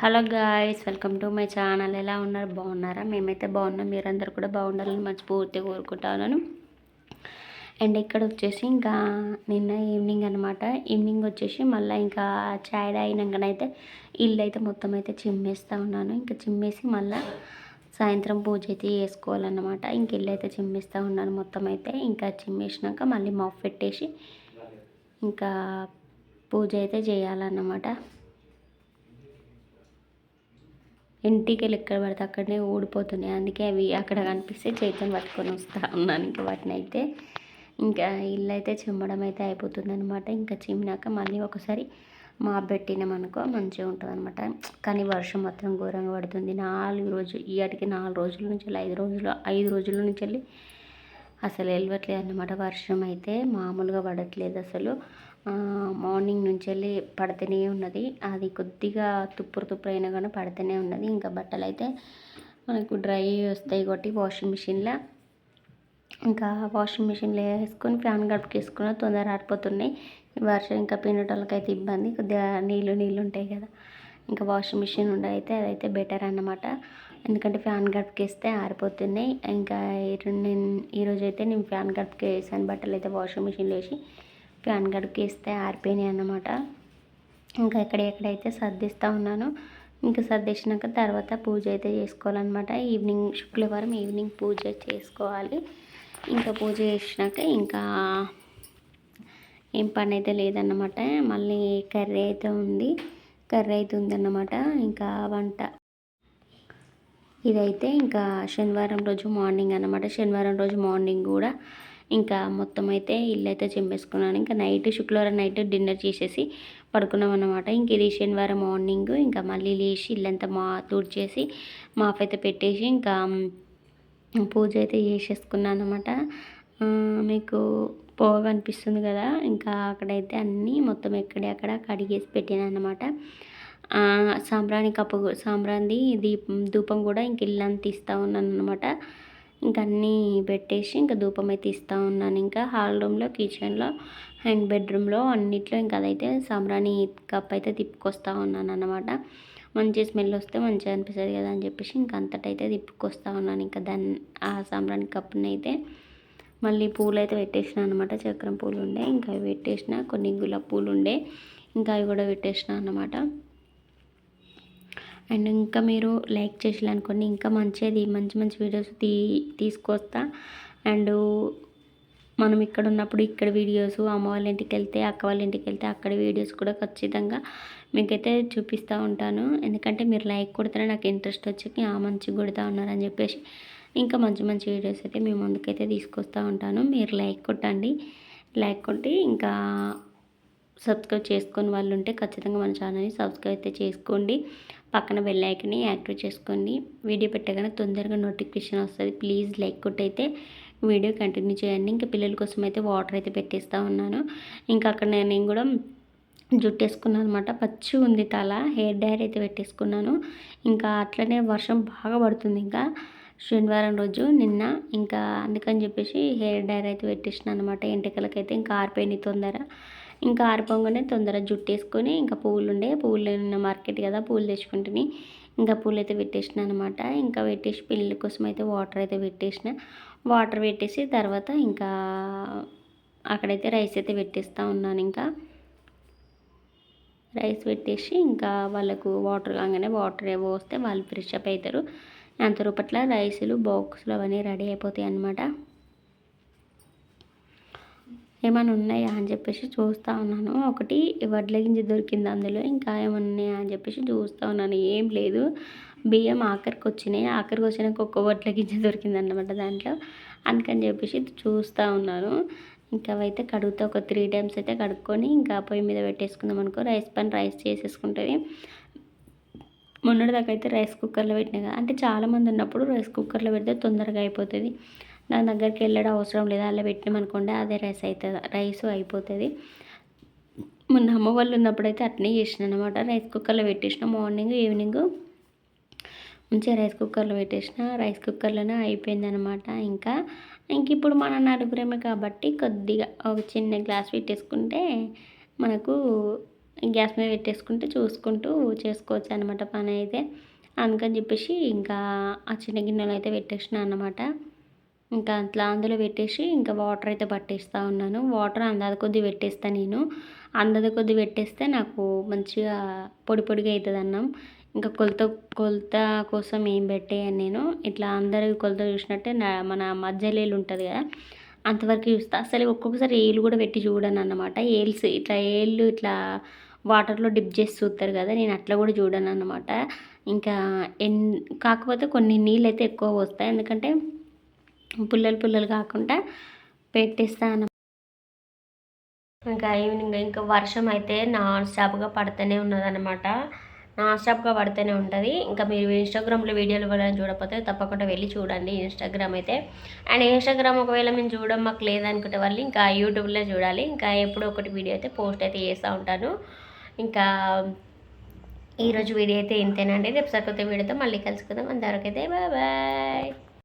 Hello guys welcome to my channel. ఎలా ఉన్నారు? బాగున్నారా? మేమైతే బాగున్నాం. మీరందరూ కూడా బాగుండాలని మంచి కోరుకుంటాను అండ్ ఇక్కడ వచ్చేసి ఇంకా నిన్న ఈవినింగ్ అనమాట ఈవినింగ్ వచ్చేసి మళ్ళీ ఇంకా చాయ్ అయినాకనైతే ఇల్లు అయితే మొత్తం అయితే చిమ్మేస్తూ ఉన్నాను. ఇంకా చిమ్మేసి మళ్ళీ సాయంత్రం పూజ అయితే చేసుకోవాలన్నమాట. ఇంక ఇల్లు అయితే చిమ్మేస్తూ ఉన్నాను మొత్తం అయితే ఇంకా చిమ్మేసినాక మళ్ళీ మాఫ్ పెట్టేసి ఇంకా పూజ అయితే చేయాలన్నమాట. ఇంటికి ఎక్కడ పడితే అక్కడనే ఊడిపోతున్నాయి. అందుకే అవి అక్కడ కనిపిస్తే చేతిని పట్టుకొని వస్తా ఉన్నాను ఇంకా వాటిని అయితే ఇంకా ఇల్లు అయితే చిమ్మడం అయితే అయిపోతుంది అనమాట ఇంకా చిమ్మినాక మళ్ళీ ఒకసారి మా పెట్టినామనుకో మంచిగా ఉంటుంది అనమాట కానీ వర్షం మాత్రం ఘోరంగా పడుతుంది. నాలుగు రోజులు ఇవాటికి నాలుగు రోజుల నుంచి ఐదు రోజులు ఐదు రోజుల నుంచి వెళ్ళి అసలు వెళ్ళట్లేదు అనమాట వర్షం అయితే మామూలుగా పడట్లేదు అసలు. మార్నింగ్ నుంచి వెళ్ళి పడుతూనే ఉన్నది. అది కొద్దిగా తుప్పురు తుప్పురు అయినా కానీ పడుతూనే ఉన్నది. ఇంకా బట్టలు అయితే మనకు డ్రై వస్తాయి కాబట్టి వాషింగ్ మిషన్లో. ఇంకా వాషింగ్ మిషన్లో వేసుకొని ఫ్యాన్ గడుపుకేసుకుని తొందర ఆరిపోతున్నాయి. వర్షం ఇంకా పిండటోళ్ళకైతే ఇబ్బంది. కొద్దిగా నీళ్ళు నీళ్ళు ఉంటాయి కదా. ఇంకా వాషింగ్ మిషన్ ఉండైతే అయితే అదైతే బెటర్ అన్నమాట. ఎందుకంటే ఫ్యాన్ గడుపుకేస్తే ఆరిపోతున్నాయి. ఇంకా నేను ఈరోజు అయితే నేను ఫ్యాన్ గడుపుకి వేసాను. బట్టలు అయితే వాషింగ్ మిషన్లో వేసి ఫ్యాన్ గడుపుకి ఆరిపోయినాయి అన్నమాట. ఇంకా ఎక్కడెక్కడైతే సర్దిస్తూ ఉన్నాను ఇంకా సర్దేసినాక తర్వాత పూజ అయితే చేసుకోవాలన్నమాట. ఈవినింగ్ శుక్రవారం ఈవినింగ్ పూజ చేసుకోవాలి. ఇంకా పూజ చేసినాక ఇంకా ఏం పని అయితే లేదన్నమాట. మళ్ళీ కర్రీ అయితే ఉంది. కర్రీ అయితే ఉందన్నమాట. ఇంకా వంట. ఇదైతే ఇంకా శనివారం రోజు మార్నింగ్ అనమాట శనివారం రోజు మార్నింగ్ కూడా ఇంకా మొత్తం అయితే ఇల్లు అయితే చింపేసుకున్నాను. ఇంకా నైట్ శుక్రవారం నైట్ డిన్నర్ చేసేసి పడుకున్నాం అనమాట ఇంక ఇది శనివారం మార్నింగ్. ఇంకా మళ్ళీ లేచి ఇల్లంతా మా తుడిచేసి మాఫ్ అయితే పెట్టేసి ఇంకా పూజ అయితే చేసేసుకున్నాను అనమాట మీకు పోగా అనిపిస్తుంది కదా? ఇంకా అక్కడైతే అన్నీ మొత్తం ఎక్కడే అక్కడ కడిగేసి పెట్టాను అనమాట సాంబ్రాణి కప్పు సాంబ్రాణి దీపం ధూపం కూడా ఇంక ఇల్లంతా ఇస్తూ ఉన్నాను అనమాట ఇంకా అన్నీ పెట్టేసి ఇంకా ధూపం అయితే ఇస్తూ ఉన్నాను. ఇంకా హాల్ రూమ్లో కిచెన్లో అండ్ బెడ్రూమ్లో అన్నిట్లో ఇంకా అదైతే సాంబ్రాణి కప్ అయితే తిప్పుకొస్తూ ఉన్నాను అనమాట మంచి స్మెల్ వస్తే మంచిగా అనిపిస్తుంది కదా అని చెప్పేసి ఇంకా అంతటైతే తిప్పుకొస్తూ ఉన్నాను. ఇంకా దాన్ని ఆ సాంబ్రాణి కప్పుని అయితే మళ్ళీ పూలు అయితే పెట్టేసిన అనమాట చక్రం పూలు ఉండే ఇంకా అవి పెట్టేసిన. కొన్ని గులాబ్ పూలు ఉండే ఇంకా అవి కూడా పెట్టేసిన అనమాట అండ్ ఇంకా మీరు లైక్ చేయాలనుకోండి ఇంకా మంచిది మంచి మంచి వీడియోస్ తీ తీసుకొస్తా. అండ్ మనం ఇక్కడ ఉన్నప్పుడు ఇక్కడ వీడియోస్ అమ్మ వాళ్ళ ఇంటికి వెళ్తే అక్క వాళ్ళ ఇంటికి వెళ్తే అక్కడ వీడియోస్ కూడా ఖచ్చితంగా మీకైతే చూపిస్తూ ఉంటాను. ఎందుకంటే మీరు లైక్ కొడితేనే నాకు ఇంట్రెస్ట్ వచ్చి ఆ మంచి కొడుతూ ఉన్నారని చెప్పేసి ఇంకా మంచి మంచి వీడియోస్ అయితే మీ ముందుకైతే తీసుకొస్తూ ఉంటాను. మీరు లైక్ కొట్టండి. లైక్ కొట్టి ఇంకా సబ్స్క్రైబ్ చేసుకుని వాళ్ళు ఉంటే ఖచ్చితంగా మన ఛానల్ని సబ్స్క్రైబ్ అయితే చేసుకోండి. పక్కన బెల్లైకని యాక్టివేట్ చేసుకోండి. వీడియో పెట్టగానే తొందరగా నోటిఫికేషన్ వస్తుంది. ప్లీజ్ లైక్ కొట్టయితే వీడియో కంటిన్యూ చేయండి. ఇంకా పిల్లల కోసం అయితే వాటర్ అయితే పెట్టేస్తూ ఉన్నాను. ఇంకా అక్కడ నేను కూడా జుట్టు వేసుకున్నాను అనమాట పచ్చి ఉంది తల. హెయిర్ డైర్ అయితే పెట్టేసుకున్నాను. ఇంకా అట్లనే వర్షం బాగా పడుతుంది ఇంకా. శనివారం రోజు నిన్న ఇంకా అందుకని చెప్పేసి హెయిర్ డైర్ అయితే పెట్టేసిన అనమాట ఎంటకలకైతే ఇంకా ఆరిపోయినాయి తొందర. ఇంకా ఆరిపోగానే తొందర జుట్టు వేసుకొని ఇంకా పువ్వులు ఉండే పువ్వులు మార్కెట్ కదా పూలు తెచ్చుకుంటుని ఇంకా పూలు అయితే పెట్టేసిన అనమాట ఇంకా పెట్టేసి పిల్లల కోసం అయితే వాటర్ అయితే పెట్టేసిన. వాటర్ పెట్టేసి తర్వాత ఇంకా అక్కడైతే రైస్ అయితే పెట్టేస్తూ ఉన్నాను ఇంకా. రైస్ పెట్టేసి ఇంకా వాళ్ళకు వాటర్ కాగానే వాటర్ పోస్తే వాళ్ళు ఫ్రెష్ అప్ అవుతారు అంత రూపట్ల రైసులు బాక్సులు అవన్నీ రెడీ అయిపోతాయి అన్నమాట. ఏమైనా ఉన్నాయా అని చెప్పేసి చూస్తూ ఉన్నాను. ఒకటి వడ్ల గింజ దొరికింది అందులో. ఇంకా ఏమైనా ఉన్నాయా అని చెప్పేసి చూస్తూ ఉన్నాను. ఏం లేదు. బియ్యం ఆఖరికి వచ్చినాయి ఆఖరికి వచ్చినాక ఒక్క వడ్ల గింజ దొరికింది అనమాట దాంట్లో. అందుకని చెప్పేసి చూస్తూ ఉన్నాను. ఇంకా అవైతే కడుగుతా. ఒక త్రీ టైమ్స్ అయితే కడుక్కొని ఇంకా పొయ్యి మీద పెట్టేసుకుందాం అనుకో. రైస్ పని రైస్ చేసేసుకుంటుంది. మొన్నటిదాకా అయితే రైస్ కుక్కర్లో పెట్టినా కదా. అంటే చాలామంది ఉన్నప్పుడు రైస్ కుక్కర్లో పెడితే తొందరగా అయిపోతుంది. నా దగ్గరికి వెళ్ళడం అవసరం లేదు అలా పెట్టినామనుకోండి అదే రైస్ అవుతుంది రైస్ అయిపోతుంది. మొన్న అమ్మ వాళ్ళు ఉన్నప్పుడు అయితే అట్నే చేసిన అనమాట రైస్ కుక్కర్లో పెట్టేసిన మార్నింగ్ ఈవినింగ్. మంచిగా రైస్ కుక్కర్లో పెట్టేసిన. రైస్ కుక్కర్లోనే అయిపోయింది అనమాట ఇంకా. ఇంక ఇప్పుడు మన నలుగురేమే కాబట్టి కొద్దిగా ఒక చిన్న గ్లాస్ పెట్టేసుకుంటే మనకు గ్యాస్ మీద పెట్టేసుకుంటే చూసుకుంటూ చేసుకోవచ్చు అనమాట పని అయితే అందుకని చెప్పేసి ఇంకా ఆ చిన్న గిన్నెలో అయితే పెట్టేసిన అన్నమాట. ఇంకా అట్లా అందులో పెట్టేసి ఇంకా వాటర్ అయితే పట్టేస్తూ ఉన్నాను. వాటర్ అందాద కొద్ది పెట్టేస్తా నేను. అందాద కొద్ది పెట్టేస్తే నాకు మంచిగా పొడి పొడిగా అవుతుంది అన్నం. ఇంకా కొలత కొలత కోసం ఏం పెట్టేయను నేను. ఇట్లా అందరి కొలత చూసినట్టే నా మన మధ్యలో ఉంటుంది కదా అంతవరకు చూస్తా. అసలు ఒక్కొక్కసారి ఏళ్ళు కూడా పెట్టి చూడను అన్నమాట. ఏల్స్ ఇట్లా ఏళ్ళు ఇట్లా వాటర్లో డిప్ చేసి చూస్తారు కదా నేను అట్లా కూడా చూడను అన్నమాట. ఇంకా ఎన్ కాకపోతే కొన్ని నీళ్ళు అయితే ఎక్కువ వస్తాయి ఎందుకంటే పుల్లలు పుల్లలు కాకుండా పెట్టేస్తాను ఇంకా ఈవినింగ్ ఇంకా వర్షం అయితే నాన్ స్టాప్గా పడుతూనే ఉన్నదనమాట నాన్ స్టాప్గా పడుతూనే ఉంటుంది. ఇంకా మీరు ఇన్స్టాగ్రామ్లో వీడియోలు ఇవ్వాలని చూడకపోతే తప్పకుండా వెళ్ళి చూడండి ఇన్స్టాగ్రామ్ అయితే. అండ్ ఇన్స్టాగ్రామ్ ఒకవేళ మేము చూడడం మాకు లేదనుకుంటే వాళ్ళు ఇంకా యూట్యూబ్లో చూడాలి. ఇంకా ఎప్పుడో ఒకటి వీడియో అయితే పోస్ట్ అయితే చేస్తూ ఉంటాను. ఇంకా ఈరోజు వీడియో అయితే ఇంతేనండి. రేపు సరికొత్త వీడియోతో మళ్ళీ కలుసుకుందాం. అంతవరకు అయితే బాయ్ బాయ్.